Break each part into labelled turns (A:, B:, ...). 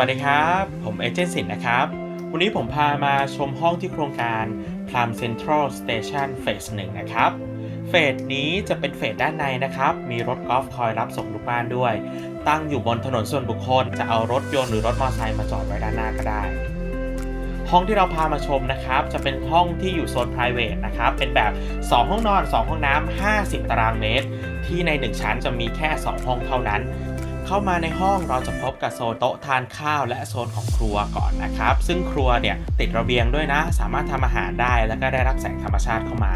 A: วัสดีครับ ผมเอเจนต์สินนะครับ วันนี้ผมพามาชมห้องที่โครงการ Plum Central Station Phase 1นะครับ เฟสนี้จะเป็นเฟสด้านในนะครับ มีรถกอล์ฟคอยรับส่งลูกบ้านด้วย ตั้งอยู่บนถนนส่วนบุคคล จะเอารถยนต์หรือรถมอเตอร์ไซค์มาจอดไว้ด้านหน้าก็ได้ ห้องที่เราพามาชมนะครับ จะเป็นห้องที่อยู่โซน private นะครับ เป็นแบบ 2 ห้องนอน 2 ห้องน้ำ50 ตารางเมตร ที่ใน 1 ชั้นจะมีแค่ 2 ห้องเท่านั้น เข้ามาในห้องเราจะพบกับโซนโต๊ะทานข้าวและโซนของครัวก่อนนะครับ ซึ่งครัวเนี่ยติดระเบียงด้วยนะ สามารถทำอาหารได้แล้วก็ได้รับแสงธรรมชาติเข้ามา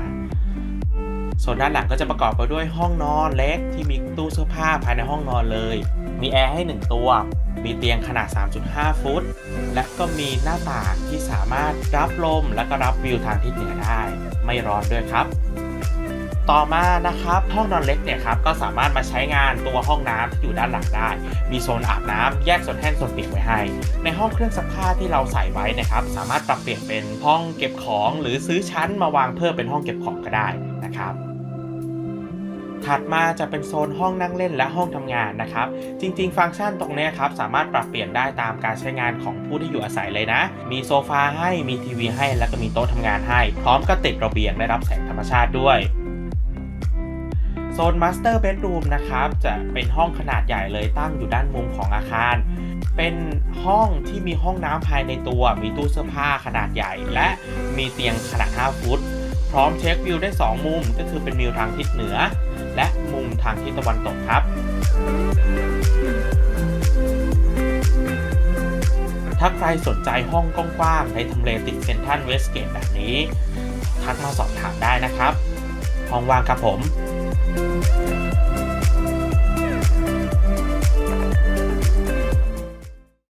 A: โซนด้านหลังก็จะประกอบไปด้วยห้องนอนเล็กที่มีตู้เสื้อผ้าภายในห้องนอนเลย มีแอร์ให้ 1 ตัว มีเตียงขนาด 3.5 ฟุต และก็มีหน้าต่างที่สามารถรับลมและก็รับวิวทางทิศเหนือได้ ไม่ร้อนด้วยครับ ต่อมานะครับห้องนอนเล็กเนี่ยครับก็สามารถมาใช้งานตัวห้องน้ำที่อยู่ด้านหลังได้ มีโซนอาบน้ำแยกโซนแห้งโซนเปียกไว้ให้ ในห้องเครื่องซักผ้าที่เราใส่ไว้นะครับสามารถปรับเปลี่ยนเป็นห้องเก็บของ หรือซื้อชั้นมาวางเพิ่มเป็นห้องเก็บของก็ได้นะครับถัดมาจะเป็นโซนห้องนั่งเล่นและห้องทำงานนะครับ จริง ๆ ฟังก์ชันตรงนี้ครับสามารถปรับเปลี่ยนได้ตามการใช้งานของผู้ที่อยู่อาศัยเลยนะ มีโซฟาให้มีทีวีให้ แล้วก็มีโต๊ะทำงานให้ พร้อมกับติดระเบียงได้รับแสงธรรมชาติด้วย โซน Master Bedroom นะครับ จะเป็นห้องขนาดใหญ่เลยตั้งอยู่ด้านมุมของอาคาร เป็นห้องที่มีห้องน้ำภายในตัว มีตู้เสื้อผ้าขนาดใหญ่ และมีเตียงขนาด 5 ฟุต พร้อมเช็ควิวได้ 2 มุม ก็คือเป็นวิวทางทิศเหนือ และมุมทางทิศตะวันตกครับถ้าใครสนใจห้องกว้างๆในทำเลติดเซนทรัลเวสเกตแบบนี้ ทักมาสอบถามได้นะครับ ห้องว่างครับผม Thank you.